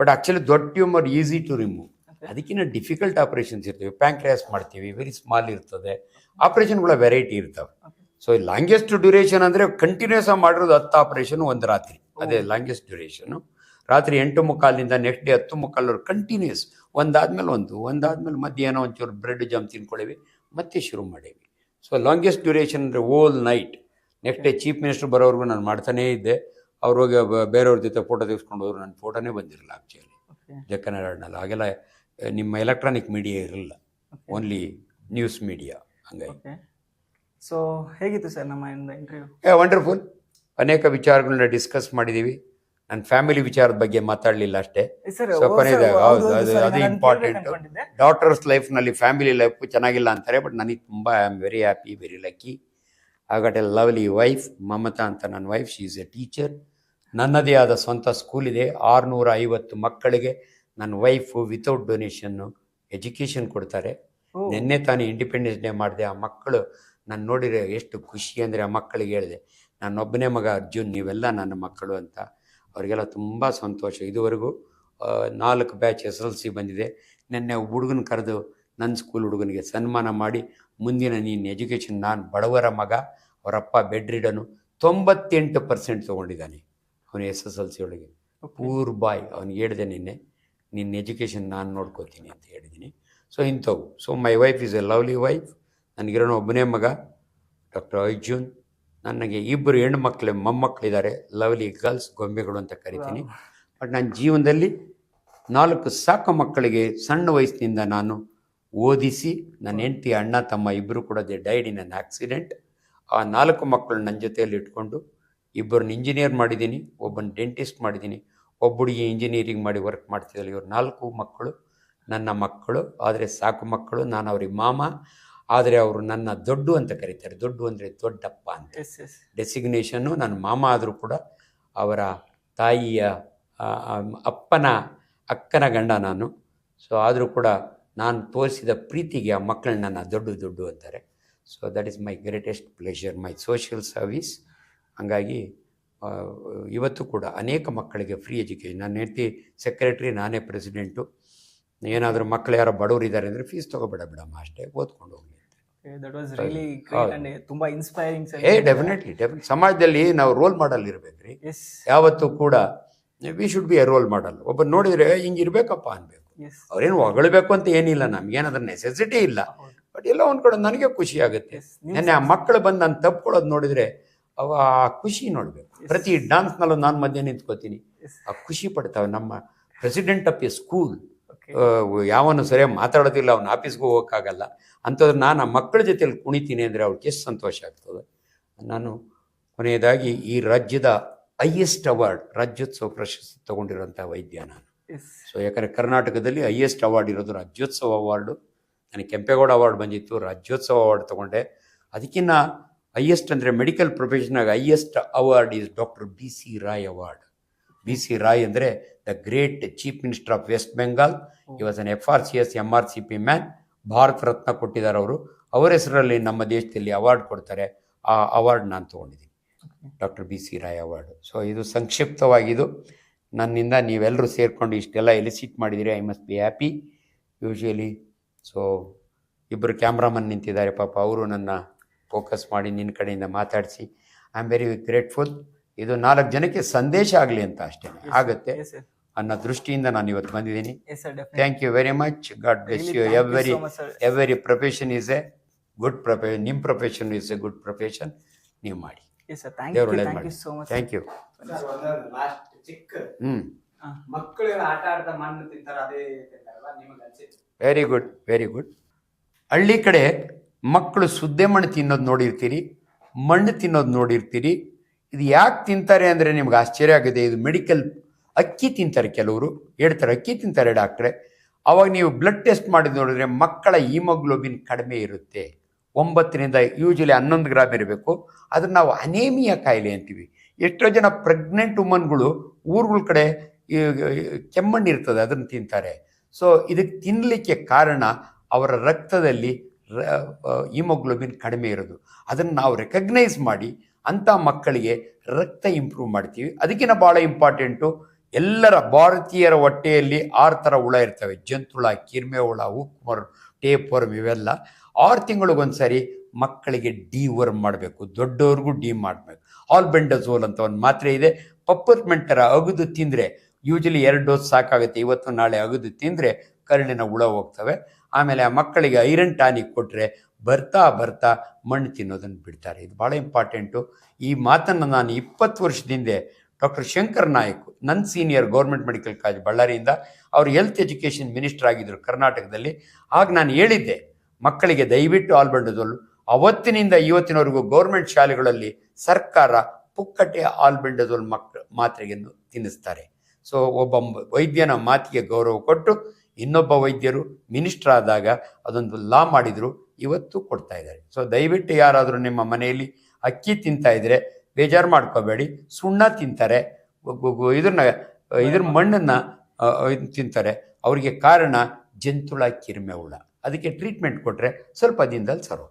ಬಟ್ ಆಕ್ಚುಲಿ ದೊಡ್ಡ ಟ್ಯೂಮರ್ ಈಸಿ ಟು ರಿಮೂವ್. ಅದಕ್ಕಿಂತ ಡಿಫಿಕಲ್ಟ್ ಆಪರೇಷನ್ಸ್ ಇರ್ತವೆ. ಪ್ಯಾಂಕ್ರಿಯಾಸ್ ಮಾಡ್ತೀವಿ ವೆರಿ ಸ್ಮಾಲ್ ಇರ್ತದೆ. ಆಪರೇಷನ್ಗಳ ವೆರೈಟಿ ಇರ್ತವೆ. ಸೊ ಲಾಂಗೆಸ್ಟ್ ಡ್ಯೂರೇಷನ್ ಅಂದರೆ ಕಂಟಿನ್ಯೂಸ್ ಆಗಿ ಮಾಡಿರೋದು ಹತ್ತು ಆಪರೇಷನ್ ಒಂದು ರಾತ್ರಿ. ಅದೇ ಲಾಂಗೆಸ್ಟ್ ಡ್ಯೂರೇಷನು ರಾತ್ರಿ ಎಂಟು ಮುಕ್ಕಾಲಿಂದ ನೆಕ್ಸ್ಟ್ ಡೇ ಹತ್ತು ಮುಕ್ಕಾಲವ್ರು ಕಂಟಿನ್ಯೂಸ್ ಒಂದಾದ್ಮೇಲೆ ಒಂದು ಒಂದಾದ್ಮೇಲೆ ಮಧ್ಯಾಹ್ನ ಒಂಚೂರು ಬ್ರೆಡ್ ಜಾಮ್ ತಿನ್ಕೊಳ್ಳೇವಿ ಮತ್ತೆ ಶುರು ಮಾಡೇವಿ. ಸೊ ಲಾಂಗೆಸ್ಟ್ ಡ್ಯೂರೇಷನ್ ಅಂದರೆ all night next day chief minister ಬರೋವರೆಗೂ ನಾನು ಮಾಡ್ತಾನೇ ಇದ್ದೆ. ಅವ್ರು ಹೋಗಿ ಬೇರೆಯವ್ರ ಜೊತೆ ಫೋಟೋ ತೆಗೆಸ್ಕೊಂಡು ಹೋದ್ರು ನನ್ನ ಫೋಟೋನೇ ಬಂದಿರಲಿಲ್ಲ ಆ್ಯಕ್ಚುಲಿ. ಡೆಕ್ಕನ್ ಹಾಗೆಲ್ಲ ನಿಮ್ಮ ಎಲೆಕ್ಟ್ರಾನಿಕ್ ಮೀಡಿಯಾ ಇರಲಿಲ್ಲ. ಓನ್ಲಿ ನ್ಯೂಸ್ ಮೀಡಿಯಾ ಹಂಗಾಗಿ. ಸೊ ಹೇಗಿತ್ತು ಸರ್ ನಮ್ಮ ಇಂಟರ್ವ್ಯೂ ಏ ವಂಡರ್ಫುಲ್ ಅನೇಕ ವಿಚಾರಗಳನ್ನ ಡಿಸ್ಕಸ್ ಮಾಡಿದೀವಿ. ನನ್ನ ಫ್ಯಾಮಿಲಿ ವಿಚಾರದ ಬಗ್ಗೆ ಮಾತಾಡಲಿಲ್ಲ ಅಷ್ಟೇ. ಸರ್ ಕೊನೆಯದು ಕೊನೆಯದಾಗ ಹೌದು, ಅದು- ಇಂಪಾರ್ಟೆಂಟ್ ಡಾಕ್ಟರ್ಸ್ ಲೈಫ್ ಲೈಫ್ನಲ್ಲಿ ಫ್ಯಾಮಿಲಿ ಲೈಫ್ ಚೆನ್ನಾಗಿಲ್ಲ ಅಂತಾರೆ ಬಟ್ ನನಗೆ ತುಂಬ I am very happy very lucky I got a lovely wife Mamata ಅಂತ ನನ್ನ wife she is a teacher ನನ್ನದೇ ಆದ ಸ್ವಂತ ಸ್ಕೂಲ್ ಇದೆ. ಆರುನೂರ ಐವತ್ತು ಮಕ್ಕಳಿಗೆ ನನ್ನ ವೈಫು ವಿತೌಟ್ ಡೊನೇಷನ್ನು ಎಜುಕೇಷನ್ ಕೊಡ್ತಾರೆ. ನಿನ್ನೆ ತಾನೇ ಇಂಡಿಪೆಂಡೆನ್ಸ್ ಡೇ ಮಾಡಿದೆ. ಆ ಮಕ್ಕಳು ನಾನು ನೋಡಿದ್ರೆ ಎಷ್ಟು ಖುಷಿ ಅಂದರೆ ಆ ಮಕ್ಕಳಿಗೆ ಹೇಳಿದೆ ನನ್ನೊಬ್ಬನೇ ಮಗ ಅರ್ಜುನ್ ನೀವೆಲ್ಲ ನನ್ನ ಮಕ್ಕಳು ಅಂತ. ಅವರಿಗೆಲ್ಲ ತುಂಬ ಸಂತೋಷ. ಇದುವರೆಗೂ ನಾಲ್ಕು ಬ್ಯಾಚ್ ಎಸ್ ಎಲ್ ಸಿ ಬಂದಿದೆ. ನಿನ್ನೆ ಹುಡುಗನ ಕರೆದು ನನ್ನ ಸ್ಕೂಲ್ ಹುಡುಗನಿಗೆ ಸನ್ಮಾನ ಮಾಡಿ ಮುಂದಿನ ನೀನು ಎಜುಕೇಷನ್ ನಾನು ಬಡವರ ಮಗ ಅವರಪ್ಪ ಬೆಡ್ ರೀಡನು ತೊಂಬತ್ತೆಂಟು ಪರ್ಸೆಂಟ್ ತೊಗೊಂಡಿದ್ದಾನೆ ಅವನು ಎಸ್ ಎಸ್ ಎಲ್ ಸಿ ಒಳಗೆ. ಪೂರ್ ಬಾಯ್ ಅವ್ನಿಗೆ ಹೇಳಿದೆ ನಿನ್ನೆ ನಿನ್ನ ಎಜುಕೇಷನ್ ನಾನು ನೋಡ್ಕೋತೀನಿ ಅಂತ ಹೇಳಿದ್ದೀನಿ. ಸೊ ಇಂಥವು. So my wife is a lovely wife ನನಗಿರೋನು ಒಬ್ಬನೇ ಮಗ ಡಾಕ್ಟರ್ ಅರ್ಜುನ್. ನನಗೆ ಇಬ್ಬರು ಹೆಣ್ಣು ಮಕ್ಕಳು ಮೊಮ್ಮಕ್ಕಳಿದ್ದಾರೆ. ಲವ್ಲಿ ಗರ್ಲ್ಸ್ ಗೊಂಬೆಗಳು ಅಂತ ಕರಿತೀನಿ. ಬಟ್ ನನ್ನ ಜೀವನದಲ್ಲಿ ನಾಲ್ಕು ಸಾಕು ಮಕ್ಕಳಿಗೆ ಸಣ್ಣ ವಯಸ್ಸಿನಿಂದ ನಾನು ಓದಿಸಿ ನನ್ನ ಹೆಂಡತಿ ಅಣ್ಣ ತಮ್ಮ ಇಬ್ಬರು ಕೂಡ they died in an accident ಆ ನಾಲ್ಕು ಮಕ್ಕಳು ನನ್ನ ಜೊತೆಯಲ್ಲಿ ಇಟ್ಕೊಂಡು ಇಬ್ಬರನ್ನ ಇಂಜಿನಿಯರ್ ಮಾಡಿದ್ದೀನಿ ಒಬ್ಬನ ಡೆಂಟಿಸ್ಟ್ ಮಾಡಿದ್ದೀನಿ. ಹುಡುಗಿ ಇಂಜಿನಿಯರಿಂಗ್ ಮಾಡಿ ವರ್ಕ್ ಮಾಡ್ತಿದ್ದಾರೆ ಇವರು ನಾಲ್ಕು ಮಕ್ಕಳು ನನ್ನ ಮಕ್ಕಳು ಆದರೆ ಸಾಕು ಮಕ್ಕಳು ನಾನು ಅವ್ರಿಗೆ ಮಾಮ ಆದರೆ ಅವರು ನನ್ನ ದೊಡ್ಡ ಅಂತ ಕರೀತಾರೆ. ದೊಡ್ಡ ಅಂದರೆ ದೊಡ್ಡಪ್ಪ ಅಂತ. ಡೆಸಿಗ್ನೇಷನ್ನು ನನ್ನ ಮಾಮ ಆದರೂ ಕೂಡ ಅವರ ತಾಯಿಯ ಅಪ್ಪನ ಅಕ್ಕನ ಗಂಡ ನಾನು. ಸೊ ಆದರೂ ಕೂಡ ನಾನು ತೋರಿಸಿದ ಪ್ರೀತಿಗೆ ಆ ಮಕ್ಕಳನ್ನ ನನ್ನ ದೊಡ್ಡ ದೊಡ್ಡ ಅಂತಾರೆ. So that is my greatest pleasure my social service ಹಾಗಾಗಿ ಇವತ್ತು ಕೂಡ ಅನೇಕ ಮಕ್ಕಳಿಗೆ ಫ್ರೀ ಎಜುಕೇಷನ್ ನನ್ನ ಹೆಂಡತಿ ಸೆಕ್ರೆಟ್ರಿ ನಾನೇ ಪ್ರೆಸಿಡೆಂಟು ಏನಾದರೂ ಮಕ್ಕಳು ಯಾರೋ ಬಡವರಿದ್ದಾರೆ ಅಂದರೆ ಫೀಸ್ ತೊಗೋಬೇಡ ಬಿಡಮ್ಮ ಅಷ್ಟೇ. ಓದ್ಕೊಂಡು ಹೋಗಲಿ. That was really great and ತುಂಬಾ ಇನ್ಸ್ಪೈರಿಂಗ್ ಏ ಡೆಫಿನೆಟ್ಲಿ ಡೆಫಿನೆಟ್ ಸಮಾಜದಲ್ಲಿ ನಾವು ರೋಲ್ ಮಾಡಲ್ ಇರ್ಬೇಕ್ರಿ ಯಾವತ್ತು ಕೂಡ we should be a role model ಒಬ್ಬ ನೋಡಿದ್ರೆ ಹಿಂಗೆ ಇರ್ಬೇಕಪ್ಪ ಅನ್ಬೇಕು. ಅವ್ರೇನು ಹೊಗಳಬೇಕು ಅಂತ ಏನಿಲ್ಲ ನಮ್ಗೇನು ಅದ್ರ ನೆಸೆಸಿಟಿ ಇಲ್ಲ. ಬಟ್ ಎಲ್ಲ ಒಂದ್ ಕಡೆ ನನಗೆ ಖುಷಿ ಆಗುತ್ತೆ. ನೆನ್ನೆ ಆ ಮಕ್ಕಳು ಬಂದು ನಾನು ತಪ್ಕೊಳ್ಳೋದು ನೋಡಿದ್ರೆ ಅವ ಆ ಖುಷಿ ನೋಡ್ಬೇಕು. ಪ್ರತಿ ಡಾನ್ಸ್ನಲ್ಲೂ ನಾನು ಮಧ್ಯೆ ನಿಂತ್ಕೋತೀನಿ. ಆ ಖುಷಿ ಪಡ್ತಾವೆ ನಮ್ಮ ಪ್ರೆಸಿಡೆಂಟ್ ಆಫ್ ಎ ಸ್ಕೂಲ್ ಯಾವನು ಸರಿಯಾಗಿ ಮಾತಾಡೋದಿಲ್ಲ ಅವ್ನ ಆಫೀಸ್ಗೆ ಹೋಗೋಕ್ಕಾಗಲ್ಲ. ಅಂಥದ್ದು ನಾನು ಆ ಮಕ್ಕಳ ಜೊತೆಯಲ್ಲಿ ಕುಣಿತೀನಿ ಅಂದರೆ ಅವ್ರಿಗೆ ಎಷ್ಟು ಸಂತೋಷ ಆಗ್ತದೆ. ನಾನು ಕೊನೆಯದಾಗಿ ಈ ರಾಜ್ಯದ ಹೈಯೆಸ್ಟ್ ಅವಾರ್ಡ್ ರಾಜ್ಯೋತ್ಸವ ಪ್ರಶಸ್ತಿ ತಗೊಂಡಿರೋಂಥ ವೈದ್ಯ ನಾನು. ಸೊ ಯಾಕಂದರೆ ಕರ್ನಾಟಕದಲ್ಲಿ ಹೈಯೆಸ್ಟ್ ಅವಾರ್ಡ್ ಇರೋದು ರಾಜ್ಯೋತ್ಸವ ಅವಾರ್ಡು ನನಗೆ ಕೆಂಪೇಗೌಡ ಅವಾರ್ಡ್ ಬಂದಿತ್ತು ರಾಜ್ಯೋತ್ಸವ ಅವಾರ್ಡ್ ತೊಗೊಂಡೆ. ಅದಕ್ಕಿಂತ ಹೈಯೆಸ್ಟ್ ಅಂದರೆ medical ಪ್ರೊಫೆಷನಾಗ highest award is doctor B C Roy award B C Roy ಅಂದರೆ the great chief minister of west Bengal. He was an F R C S M R C P man Bharat Ratna ಕೊಟ್ಟಿದ್ದಾರೆ ಅವರು. ಅವರ ಹೆಸರಲ್ಲಿ ನಮ್ಮ ದೇಶದಲ್ಲಿ award ಕೊಡ್ತಾರೆ. ಆ award ನಾನು ತೊಗೊಂಡಿದ್ದೀನಿ. Doctor B C Roy award so ಇದು ಸಂಕ್ಷಿಪ್ತವಾಗಿದ್ದು ನನ್ನಿಂದ ನೀವೆಲ್ಲರೂ ಸೇರಿಕೊಂಡು ಇಷ್ಟೆಲ್ಲ ಎಲಿಸಿಟ್ ಮಾಡಿದಿರಿ I must be happy usually so ಇಬ್ಬರು ಕ್ಯಾಮ್ರಾಮನ್ ನಿಂತಿದ್ದಾರೆ. ಪಾಪ ಅವರು ನನ್ನ ಫೋಕಸ್ ಮಾಡಿ ನಿನ್ನ ಕಡೆಯಿಂದ ಮಾತಾಡಿಸಿ. ಐ ಆಮ್ ವೆರಿ ಗ್ರೇಟ್ಫುಲ್ ಇದು ನಾಲ್ಕು ಜನಕ್ಕೆ ಸಂದೇಶ ಆಗಲಿ ಅಂತ ಅಷ್ಟೇ. ಆಗುತ್ತೆ ಅನ್ನೋ ದೃಷ್ಟಿಯಿಂದ ನಾನು ಇವತ್ತು ಬಂದಿದ್ದೀನಿ. Yes sir thank you very much God bless you every every profession is a good ಪ್ರೊಫೆ ನಿಮ್ಮ profession is a good profession ನೀವು ಮಾಡಿ. Yes sir thank you thank ಮಾಡಿ. You so much thank you last ಚಿಕ್ಕ ಹ್ಞೂ very good very good ಹಳ್ಳಿ ಕಡೆ ಮಕ್ಕಳು ಸುದ್ದೆ ಮಣ್ಣು ತಿನ್ನೋದು ನೋಡಿರ್ತೀರಿ ಮಣ್ಣು ತಿನ್ನೋದು ನೋಡಿರ್ತೀರಿ ಇದು ಯಾಕೆ ತಿಂತಾರೆ ಅಂದರೆ ನಿಮ್ಗೆ ಆಶ್ಚರ್ಯ ಆಗಿದೆ ಇದು ಮೆಡಿಕಲ್ ಅಕ್ಕಿ ತಿಂತಾರೆ ಕೆಲವರು, ಹೇಳ್ತಾರೆ ಅಕ್ಕಿ ತಿಂತಾರೆ ಡಾಕ್ಟ್ರೆ ಅವಾಗ ನೀವು ಬ್ಲಡ್ ಟೆಸ್ಟ್ ಮಾಡಿದ ನೋಡಿದ್ರೆ ಮಕ್ಕಳ ಹಿಮೋಗ್ಲೋಬಿನ್ ಕಡಿಮೆ ಇರುತ್ತೆ. ಒಂಬತ್ತರಿಂದ ಯೂಶಲಿ ಹನ್ನೊಂದು ಗ್ರಾಮ್ ಇರಬೇಕು. ಅದನ್ನು ನಾವು ಅನೇಮಿಯ ಕಾಯಿಲೆ ಅಂತೀವಿ. ಎಷ್ಟೋ ಜನ ಪ್ರೆಗ್ನೆಂಟ್ ವುಮನ್ಗಳು ಊರುಗಳ ಕಡೆ ಕೆಮ್ಮಣ್ಣು ಇರ್ತದೆ, ಅದನ್ನು ತಿಂತಾರೆ. ಸೊ ಇದಕ್ಕೆ ತಿನ್ನಲಿಕ್ಕೆ ಕಾರಣ ಅವರ ರಕ್ತದಲ್ಲಿ ಹಿಮೋಗ್ಲೋಬಿನ್ ಕಡಿಮೆ ಇರೋದು. ಅದನ್ನು ನಾವು ರೆಕಗ್ನೈಸ್ ಮಾಡಿ ಅಂಥ ಮಕ್ಕಳಿಗೆ ರಕ್ತ ಇಂಪ್ರೂವ್ ಮಾಡ್ತೀವಿ. ಅದಕ್ಕಿಂತ ಭಾಳ ಇಂಪಾರ್ಟೆಂಟು ಎಲ್ಲರ ಭಾರತೀಯರ ಹೊಟ್ಟೆಯಲ್ಲಿ ಆರು ಥರ ಹುಳ ಇರ್ತವೆ. ಜಂತುಳ ಕಿರ್ಮೆ ಹುಳ ಉಕ್ಮರ್ ವರ್ಮ್ ಇವೆಲ್ಲ. ಆರು ತಿಂಗಳಿಗೊಂದ್ಸರಿ ಮಕ್ಕಳಿಗೆ ಡಿ ವರ್ಮ್ ಮಾಡಬೇಕು. ದೊಡ್ಡವ್ರಿಗೂ ಡಿ ಮಾಡಬೇಕು. ಆಲ್ಬೆಂಡಜೋಲ್ ಅಂತ ಒಂದು ಮಾತ್ರೆ ಇದೆ. ಪಪ್ಪರ್ಮೆಂಟ್ ಥರ ಅಗದು ತಿಂದರೆ ಯೂಶಲಿ ಎರಡು ಡೋಸ್ ಸಾಕಾಗುತ್ತೆ. ಇವತ್ತು ನಾಳೆ ಅಗದು ತಿಂದರೆ, ಕರುಳಿನ ಹುಳ ಹೋಗ್ತವೆ. ಆಮೇಲೆ ಆ ಮಕ್ಕಳಿಗೆ ಐರನ್ ಟಾನಿಕ್ ಕೊಟ್ಟರೆ ಬರ್ತಾ ಬರ್ತಾ ಮಣ್ಣು ತಿನ್ನೋದನ್ನು ಬಿಡ್ತಾರೆ. ಇದು ಭಾಳ ಇಂಪಾರ್ಟೆಂಟು. ಈ ಮಾತನ್ನು ನಾನು ಇಪ್ಪತ್ತು ವರ್ಷದಿಂದ ಡಾಕ್ಟರ್ ಶಂಕರ್ ನಾಯಕ್, ನನ್ನ ಸೀನಿಯರ್ ಗೌರ್ಮೆಂಟ್ ಮೆಡಿಕಲ್ ಕಾಲೇಜ್ ಬಳ್ಳಾರಿಯಿಂದ, ಅವರು ಹೆಲ್ತ್ ಎಜುಕೇಷನ್ ಮಿನಿಸ್ಟರ್ ಆಗಿದ್ದರು ಕರ್ನಾಟಕದಲ್ಲಿ. ಆಗ ನಾನು ಹೇಳಿದ್ದೆ, ಮಕ್ಕಳಿಗೆ ದಯವಿಟ್ಟು ಆಲ್ಬೆಂಡದಲ್ಲೂ ಅವತ್ತಿನಿಂದ ಇವತ್ತಿನವರೆಗೂ ಗೌರ್ಮೆಂಟ್ ಶಾಲೆಗಳಲ್ಲಿ ಸರ್ಕಾರ ಪುಕ್ಕಟೆ ಆಲ್ಬೆಂಡಜೋಲ್ ಮಕ್, ಮಾತ್ರೆಯನ್ನು ತಿನ್ನಿಸ್ತಾರೆ. ಸೊ, ಒಬ್ಬ ವೈದ್ಯನ ಮಾತಿಗೆ ಗೌರವ ಕೊಟ್ಟು ಇನ್ನೊಬ್ಬ ವೈದ್ಯರು ಮಿನಿಸ್ಟರ್ ಆದಾಗ ಅದೊಂದು ಲಾ ಮಾಡಿದರು, ಇವತ್ತು ಕೊಡ್ತಾ ಇದ್ದಾರೆ. ಸೊ ದಯವಿಟ್ಟು ಯಾರಾದರೂ ನಿಮ್ಮ ಮನೆಯಲ್ಲಿ ಅಕ್ಕಿ ತಿಂತಾ ಇದ್ರೆ ಬೇಜಾರು ಮಾಡ್ಕೋಬೇಡಿ. ಸುಣ್ಣ ತಿಂತಾರೆ. ಇದನ್ನ ಇದ್ರ ಮಣ್ಣನ್ನ ತಿಂತಾರೆ. ಅವರಿಗೆ ಕಾರಣ ಜಂತುಳ ಕಿರ್ಮೆ ಹುಳ ಅದಕ್ಕೆ ಟ್ರೀಟ್ಮೆಂಟ್ ಕೊಟ್ಟರೆ ಸ್ವಲ್ಪ ದಿನದಲ್ಲಿ ಸರೋಗ